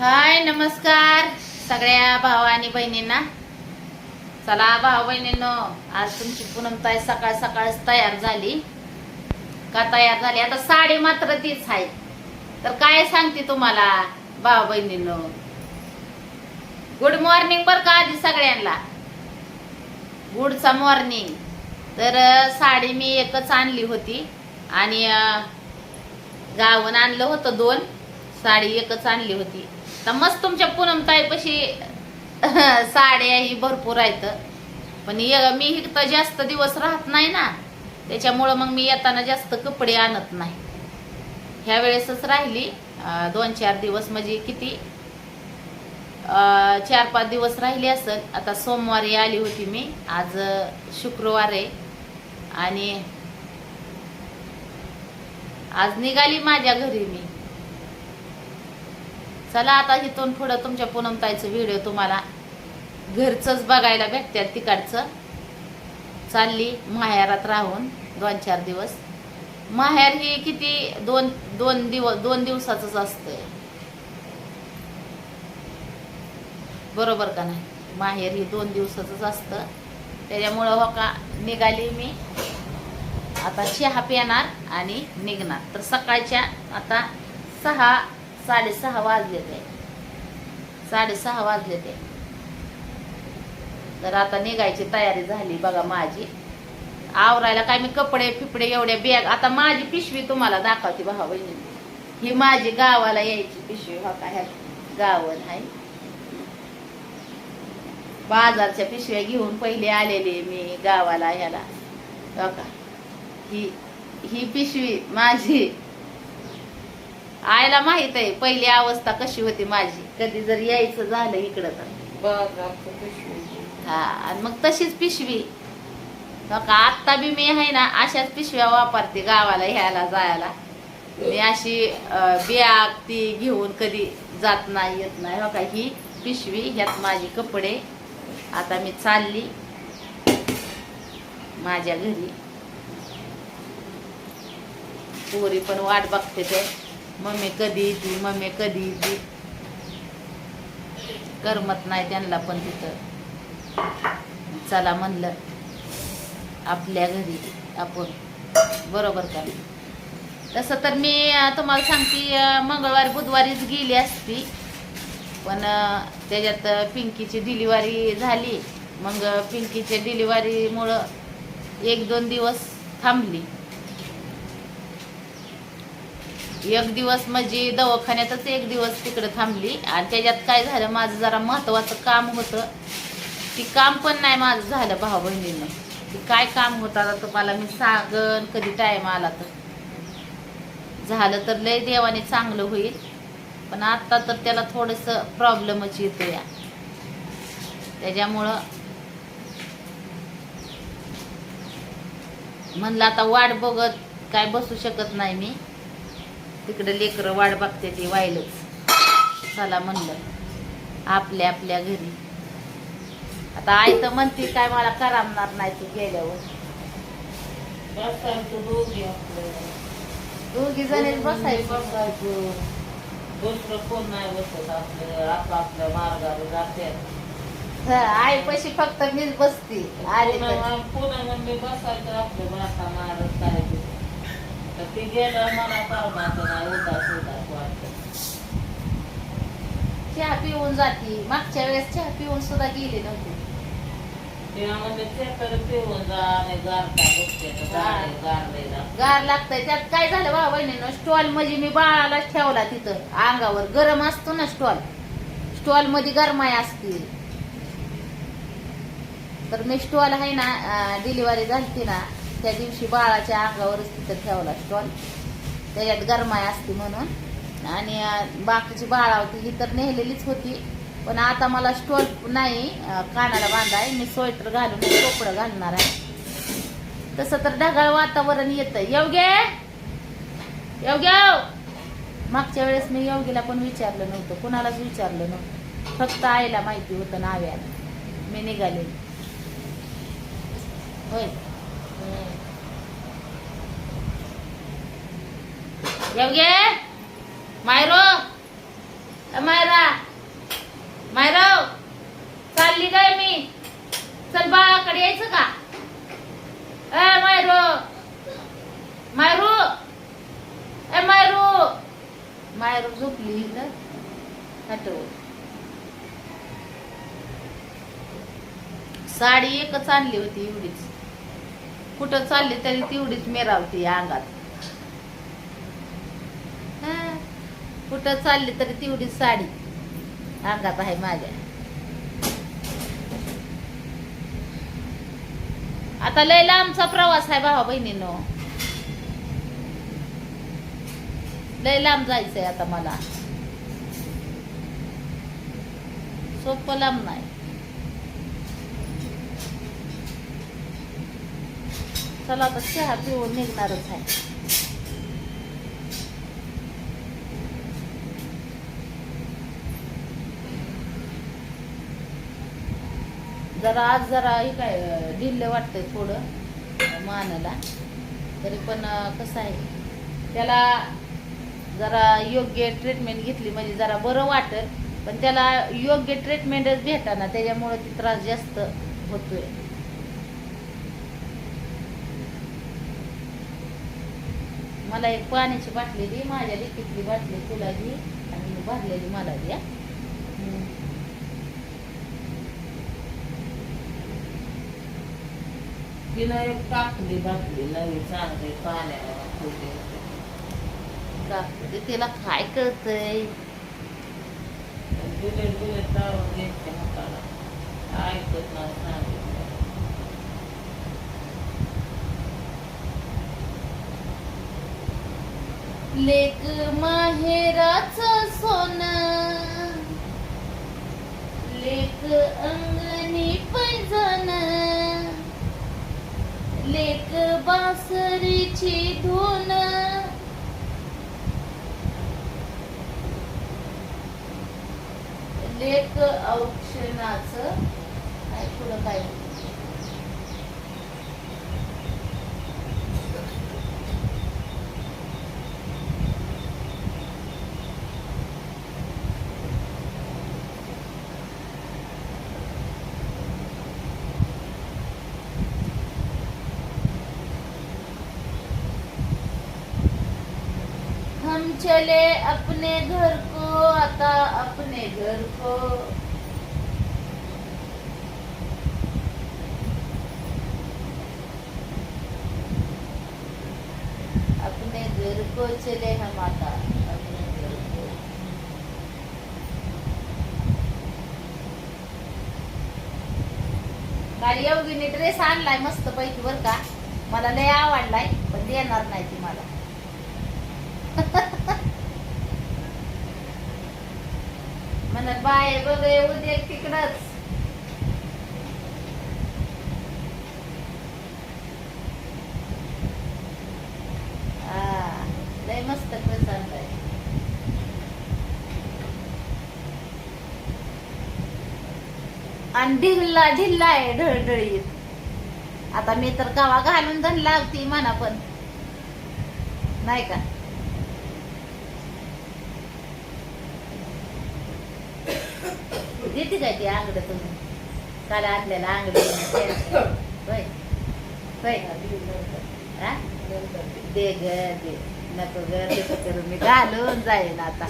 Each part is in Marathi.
हाय नमस्कार सगळ्या भावा आणि बहिणींना. चला भाऊ बहिणींनो आज तुमची पूनमताई सकाळ सकाळच तयार झाली. का तयार झाली? आता साडी मात्र तीच आहे. तर काय सांगते तुम्हाला भाऊ बहिणींनो? गुड मॉर्निंग बर का आधी सगळ्यांना. गुडचा मॉर्निंग तर साडी मी एकच आणली होती आणि गावन आणलं होतं दोन. साडी एकच आणली होती. तर मस्त तुमच्या पूनम ताईपाशी साड्या ही भरपूर आहेत. पण य- मी इथं जास्त दिवस राहत नाही ना त्याच्यामुळं मग मी येताना जास्त कपडे आणत नाही. ह्या वेळेसच राहिली दोन चार दिवस म्हणजे किती? चार पाच दिवस राहिली असेल. आता सोमवारी आली होती मी आज शुक्रवार आहे. आणि आज निघाली माझ्या घरी मी. चला आता इथून पुढं तुमच्या पूनमताईचं व्हिडिओ तुम्हाला घरचंच बघायला भेटतात तिकडचं. चालली माहेरात राहून दोन चार दिवस. माहेर ही किती दोन दोन दिवस दोन दिवसाचंच असतंय. बरोबर का नाही? माहेर ही दोन दिवसाचंच असतं. त्याच्यामुळं हो का निघाली मी. आता चहा पिणार आणि निघणार. तर सकाळच्या आता सहा साडेसहा वाजले ते. साडेसहा वाजले ते. तर आता निघायची तयारी झाली बघा माझी. आवरायला काय मी कपडे फिपडे एवढ्या बॅग आता माझी पिशवी तुम्हाला दाखवते भावा बहिणी. ही माझी गावाला यायची पिशवी हो का ह्या गावन आहे. बाजारच्या पिशव्या घेऊन पहिले आलेले मी गावाला ह्याला. हो का ही ही पिशवी माझी आईला माहीत आहे पहिली अवस्था कशी होती माझी. कधी जर यायचं झालं इकडं तर. हा आणि मग तशीच पिशवी. हो का आत्ता बी मी आहे ना अशाच पिशव्या वापरते गावाला ह्याला जायला. मी अशी बॅग ती घेऊन कधी जात नाही येत नाही. हो का ही पिशवी ह्यात माझी कपडे. आता मी चालली माझ्या घरी. पोरी पण वाट बघते ते. मम्मी कधी येते मम्मी कधी येते? करमत नाही त्यांना पण तिथं. चला म्हणलं आपल्या घरी आपण. बरोबर का? तसं तर मी तुम्हाला सांगते मंगळवारी बुधवारीच गेली असती. पण त्याच्यात पिंकीची डिलिव्हरी झाली. मग पिंकीच्या डिलिव्हरीमुळं एक दोन दिवस थांबली. एक दिवस म्हणजे दवाखान्यातच एक दिवस तिकडं थांबली. आणि त्याच्यात काय झालं माझं जरा महत्वाचं काम होतं. ती काम पण नाही माझं झालं भाऊ बहिणीनं ती काय काम होतं आता तुम्हाला मी सांगन कधी टाईम आला तर. झालं तर लय देवाने चांगलं होईल. पण आत्ता तर त्याला थोडंसं प्रॉब्लेमच येतो या त्याच्यामुळं म्हणलं आता वाट बघत काय बसू शकत नाही मी. तिकडे लेकरं वाट बघते ते वाईलच चला म्हणलं आपल्या आपल्या घरी. आता आई तर म्हणते काय मला करामणार नाही तू गेल्यावर. दोघी बसायचं. दुसरं कोण नाही बसत आपलं मार्गावर जाते. हं, आई पशी फक्त मीच बसते. आले. पुन्हा म्हणजे बसायचं आपलं मारत काय ते. गेलं मला नाही उदास उदास वाटत चहा पिऊन जाती. मागच्या वेळेस चहा पिऊन सुद्धा गेली नव्हती. गार लागतंय. त्यात काय झालं बा बहिणीनं स्टॉल म्हणजे मी बाळाला ठेवला तिथं अंगावर. गरम असतो ना स्टॉल. स्टॉलमध्ये गरमाई असते. तर मी स्टॉल आहे ना डिलिव्हरी झाली ना त्या दिवशी बाळाच्या अंगावरच तिथं ठेवला स्टॉल. त्याच्यात गरमाई असते म्हणून. आणि बाकीची बाळा होती ही तर नेलेलीच होती. पण आता मला स्टॉल नाही कानाला बांधाय मी स्वेटर घालून कपडं घालणार आहे. तसं तर ढगाळ वातावरण येतं. योग्य? योग्य? मागच्या वेळेस मी योगीला पण विचारलं नव्हतं. कुणालाच विचारलं नव्हतं. फक्त आईला माहिती होतं नाव्याला. मी निघाले. होय? योग्य? मायरो. मायरा. मायरो चालली काय मी? चल बाकडे यायचं का? ए मायरो. मायरू. ए मायरू. मायरू झोपली हटव. साडी एकच आणली होती एवढीच. कुठं चालली तरी तेवढीच मेरावती अंगात. कुठं चालली तरी तेवढी साडी. अंगात आहे माझ्या. आता लय लांबचा प्रवास आहे भावा बहिणीनो. लय लांब जायचंय आता मला. सोपं लांब नाही. चला आता चहा पिऊन निघणारच आहे. जरा आज जरा हे काय ढिल्लं वाटतंय थोडं मानाला. तरी पण कसं आहे त्याला जरा योग्य ट्रीटमेंट घेतली म्हणजे जरा बरं वाटेल पण त्याला योग्य ट्रीटमेंटच भेटाना त्याच्यामुळे ती त्रास जास्त होतोय. मला एक पाण्याची बाटली दे माझ्या लिखितली बाटली तुला दे आणि भरलेली मला द्या तिनं एक टाकली बाटली नवी चांगली. का तिला काय कळतंय? बुलेट बुलेट लावून घेतली हाताला. ऐकत नाही सांगितलं. लेक माहेराच सोन. लेक अंगणी लेक बासरीची धून. लेक औक्षणाच काय पुढं काही हम चले अपने घर को आता अपने घर को। अपने घर को चले हम आता अपने घर को। काल योगिनी ड्रेस आणलाय मस्त पैकी बर का. मला लय आवडलाय पण देणार नाही ती मला. म्हणत बाय बघ उद्या तिकडच. लय मस्त ड्रेस आणि ढिल्ला ढिल्ला आहे ढळढळीत. आता मी तर गावा घालून धनला होती म्हणा पण. नाही का? देते काय ती आंगड तुम्ही काल आणलेला आंगड होय. होय. हा? दे ग दे. नको ग ते करून मी घालून जाईन आता.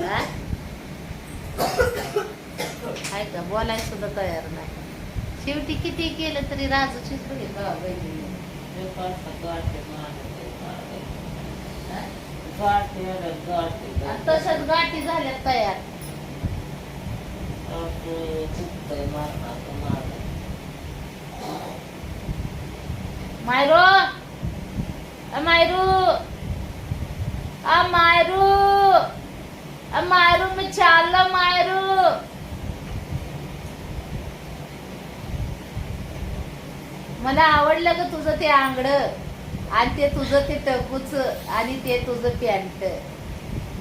हा? आहे का? बोलाय सुद्धा तयार नाही. शेवटी किती केलं तरी राजूचीच बघेल बाबा बहिणी. एक वाजता मायरो? अ मायरू? अ मायरू? मायरू मी चाललो मायरू. मला आवडलं ग तुझं ते आंगड. आणि ते तुझं ते टकूच आणि ते तुझं पॅन्ट.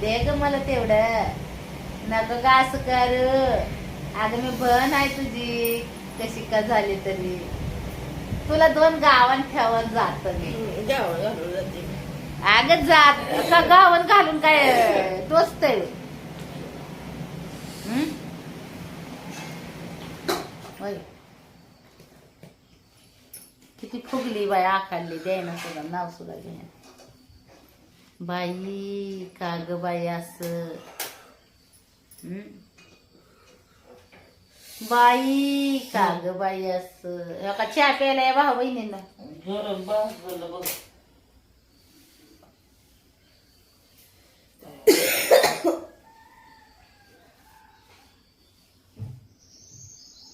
दे ग मला तेवढं. नग ग असं कर. अगं मी बन आहे तुझी. कशी का झाली तरी. तुला दोन गावान ठेवून जात मी. अगं जात. का गावन घालून काय टोचत किती फुगली बाय आखाडली. द्यायना सुद्धा नाव सुद्धा घ्या बाई का ग बाई असं? बाई का ग बाई असं? का चहा प्यायला या भाऊ बहिणीनं. गरम बास झालं बघ.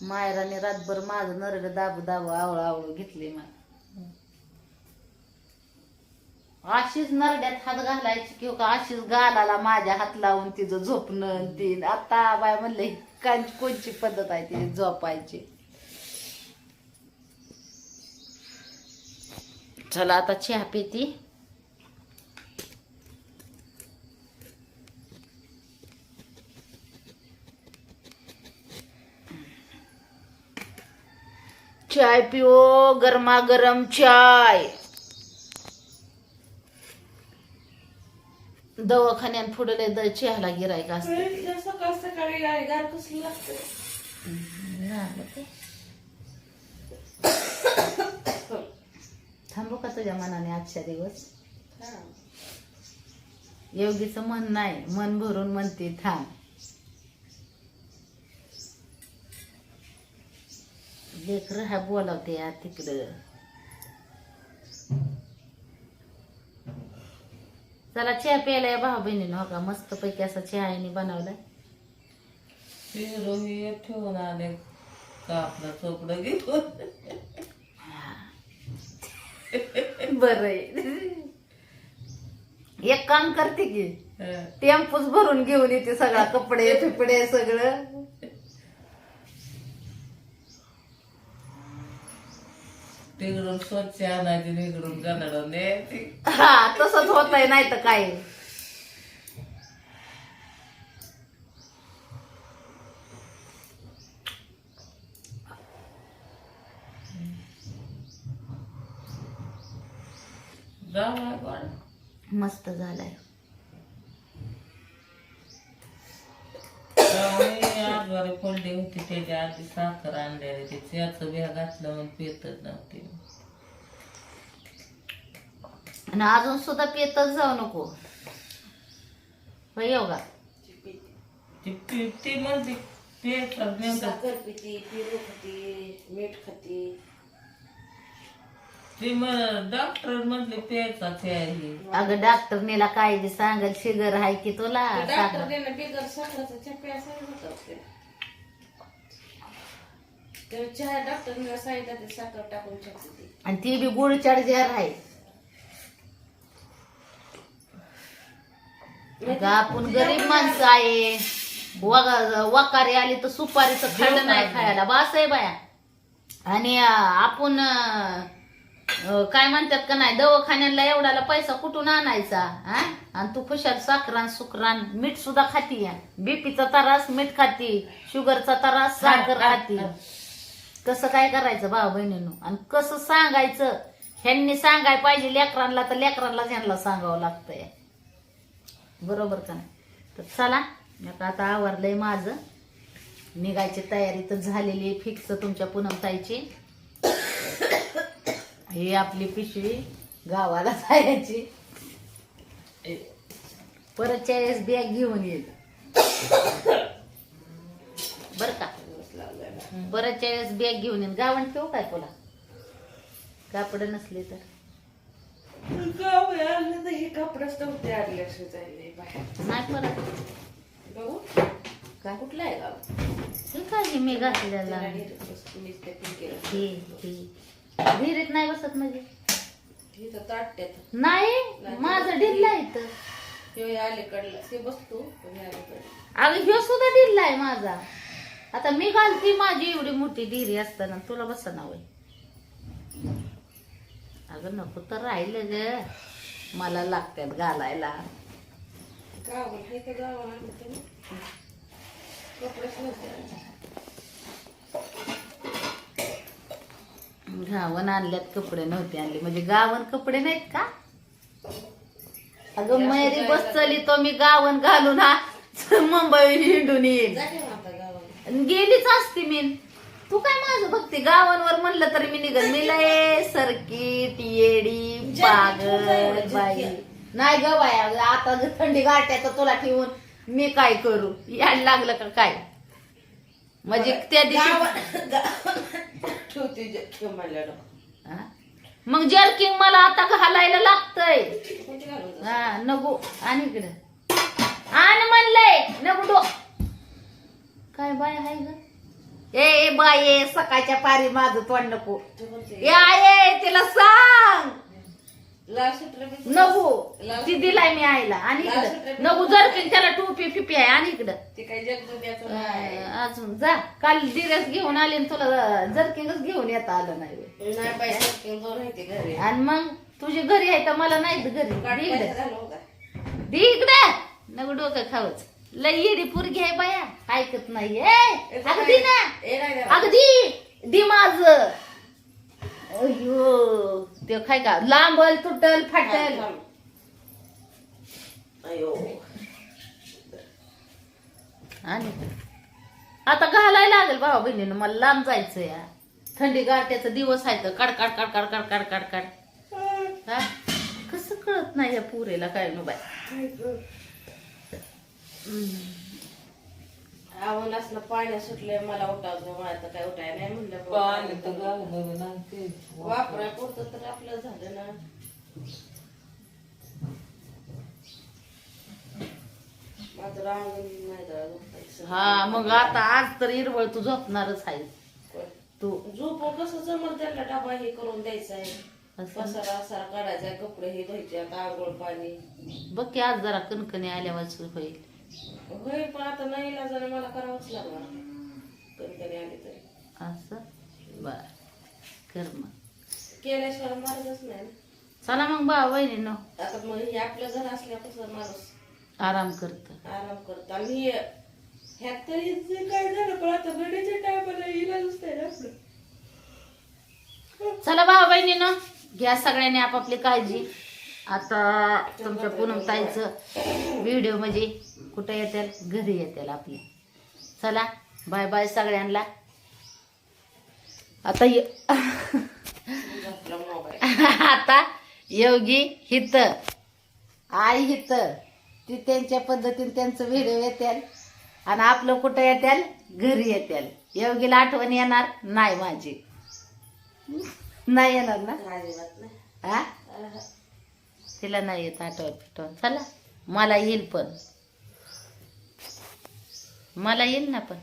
मायराने रातभर माझं नरड दाबू दाबू आवळ आवळ घेतले मला. अशीच नरड्यात हात घालायची किंवा का अशीच गालाला माझ्या हात लावून तिचं झोपणं आणि ती. आता बाय म्हणलं का कोणची पद्धत आहे ती झोपायची? चला आता चहा पिती. चाय पिओ गरमागरम चाय. दवाखान्यात पुढे द चहाला गिरायक असते. सकाळ सकाळी गाय गार कसली लागते? थांबू का तुझ्या मनाने आजच्या दिवस? योगीचं मन नाही मन भरून म्हणते थांब. लेकर हा बोलावते या तिकडं. चला चहा प्यायला या भाऊ बहिणीनं हो का? मस्त पैकी असा चहा आईने बनवलाय. हे ठेवून आले का आपलं चोपडं घेऊन? बर एक काम करते की टेम्पूच भरून घेऊन येते सगळा कपडे फिपडे सगळं. तिकडून स्वच्छ आणायची कन्नड न्यायची. हा तसंच होत नाही तर काय? जाऊ मस्त झालाय. आजवारी फोल्डी होती त्याच्या आधी साखर आणलेली ते त्याचं बिया घातलं म्हणून पितच नव्हती. आणि अजून सुद्धा पेतच जाऊ नको. होय योगा ती पि- ती म्हणते पेतात नेमकं साखर पिती पिरू खाती मीठ खाती. ती मग डॉक्टर म्हटले प्यायचा आहे अगं डॉक्टरनीला काय बी सांगल शिगर आहे की तुला डॉक्टर साखर. बिगर साखराचा होतं ते. तेव्हा चहा डॉक्टरने सांगितलं ते साखर टाकून चहा पिते. आणि ती बी गुळ चार्जर आहे. अगं, आपण गरीब माणसं आहे. वगा- वकारी आली तर सुपारीचं खाल्लं नाही खायला. बास आहे बाया. आणि अं, आपण अं, अं, काय म्हणतात का नाही दवाखान्याला एवढाला पैसा कुठून आणायचा? हा? आणि तू खुशाल साखरान सुकरान मीठ सुद्धा खाती बीपीचा त्रास मीठ खाती. शुगरचा त्रास साखर खाती. कसं काय करायचं भाऊ बहिणीनं? आणि कसं सांगायचं? ह्यांनी सांगाय पाहिजे लेकरांना तर लेकरांना ह्यांना सांगावं लागतंय. बरोबर का नाही? तर चला आता आता आवरलंय माझं. निघायची तयारी तर झालेली फिक्स तुमच्या पुनमताईची. ही आपली पिशवी गावाला जायची. परत वेळेस बॅग घेऊन येईल बर का? परत वेळेस बॅग घेऊन येईल गावण ठेवू काय तुला? कापड नसले तर. गाव आणलं तर हे कपडेच नव्हते आणले असे जायले बाहेर. नाही परत. बघू. काय कुठला आहे गाव? हे काय हे मी घातलेला? मीच केलं. हे हे. नाही बसत म्हणजे? ताटत्यात नाही? माझं ढिल्ला इथं. हे अलीकडला. ते बसतो अगं ह्यो सुद्धा ढिल्ला आहे माझा. आता मी घालती माझी एवढी मोठी डिरी असताना. तुला बसा ना वय अगं नको तर राहिलं ग. मला लागतात घालायला. गावन आणल्यात कपडे नव्हते आणले. म्हणजे गावन कपडे नाहीत का? अगं मैरी बस चली तो मी गावन घालून हा मुंबई हिंडून येईल गेलीच असती मी तू काय माझं बघते? गावांवर म्हणलं तरी मी निघत मी लय सरकीट येडी पागल बाई. नाही ग बाया आता थंडी गाठ्याचं तुला ठेवून मी काय करू? यायला लागलं का काय? म्हणजे त्या दिवशी गावात- गावात ठेवते जे- ठेव म्हणलं हा? मग जर्किंग मला आता घालायला लागतंय? कोणती घालून हा नको. आणि इकडं. आण म्हणलंय नको डो काय बाय आहे ग? ए ए बाय ए सकाळच्या पारी माझं तोंड नको. ए आये तिला सांग. लाल बी- लाल ती दिलाय मी आईला. आणि इकडं. नको जर्किंग त्याला टोपी फिपी आहे आणि इकडं. ते काही जगदुब्याचं नाही अं, अजून जा. काल दिवस घेऊन आले आणि तुला जर्किंगच घेऊन येता आलं नाही बे. नाही बाई जगदूब दोन आहे ते घरी. आणि मग तुझी घरी आहे तर मला नाही घरी. दे इकडं. झालं. दे इकडं. नको डोकं खावच लय येडी पुरगी आहे बाया. ऐकत नाही ए, अगं दी ना ए, नाही, नाही. अगं दी. दी माझ. अयो ते काय का? लांबल तुटल फाटल. अयो आणि? आता घालायला लागेल भावा बहिणीनं. मला लांब जायचं या थंडी गारट्याचा दिवस आहे तर काढ काढ काढ काढ काढ काढ काढ काढ हा? कसं कळत नाही या पुरेला काय नो बाय आवड असलं पाण्या सुटले मला तर काय उठाय नाही म्हणलं पण तर ते. वापराय पुरतं तर आपलं झालं ना. माझं नाही जरा झोपायचं. हा मग आता आज तर इरवळ तू झोपणारच आहे तू. झोप कसं जमल त्यांना डबा हे करून द्यायचा आहे असं? पसारा असारा काढायचा आहे, कपडे हे धुवायचे आता आंघोळ पाणी. बघ की आज जरा कणकणी आल्यावर होईल. होईल पण आता नाही इलाजाने मला करावंच लागणार. कधी आली तरी. असं? बर. कर मग. केल्याशिवाय मार्गच नाही ना. चला मग बा वहिनीनो. आता मग हे आपलं घर असल्यापासून माणूस आराम करत. आराम करतो. आणि हे- ह्यात तरी जे काय झालं पण आता गडीच्या टायमाला इलाजच नाही ना आपलं. चला भाऊ बहिणीनं घ्या सगळ्यांनी आपापली काळजी. आता तुमच्या पूनम ताईचं व्हिडिओ म्हणजे कुठं येतील? घरी येतील आपली. चला बाय बाय सगळ्यांना. आता ये- आता योगी हित. आई हित. ती त्यांच्या पद्धतीने त्यांचं व्हिडिओ येतील. आणि आपलं कुठं येतील? घरी येतील. योगीला आठवण येणार? नाही माझी. नाही येणार ना? हा. तिला नाही येत आठवण पिठवण चला मला येईल पण. मला येईल ना पण.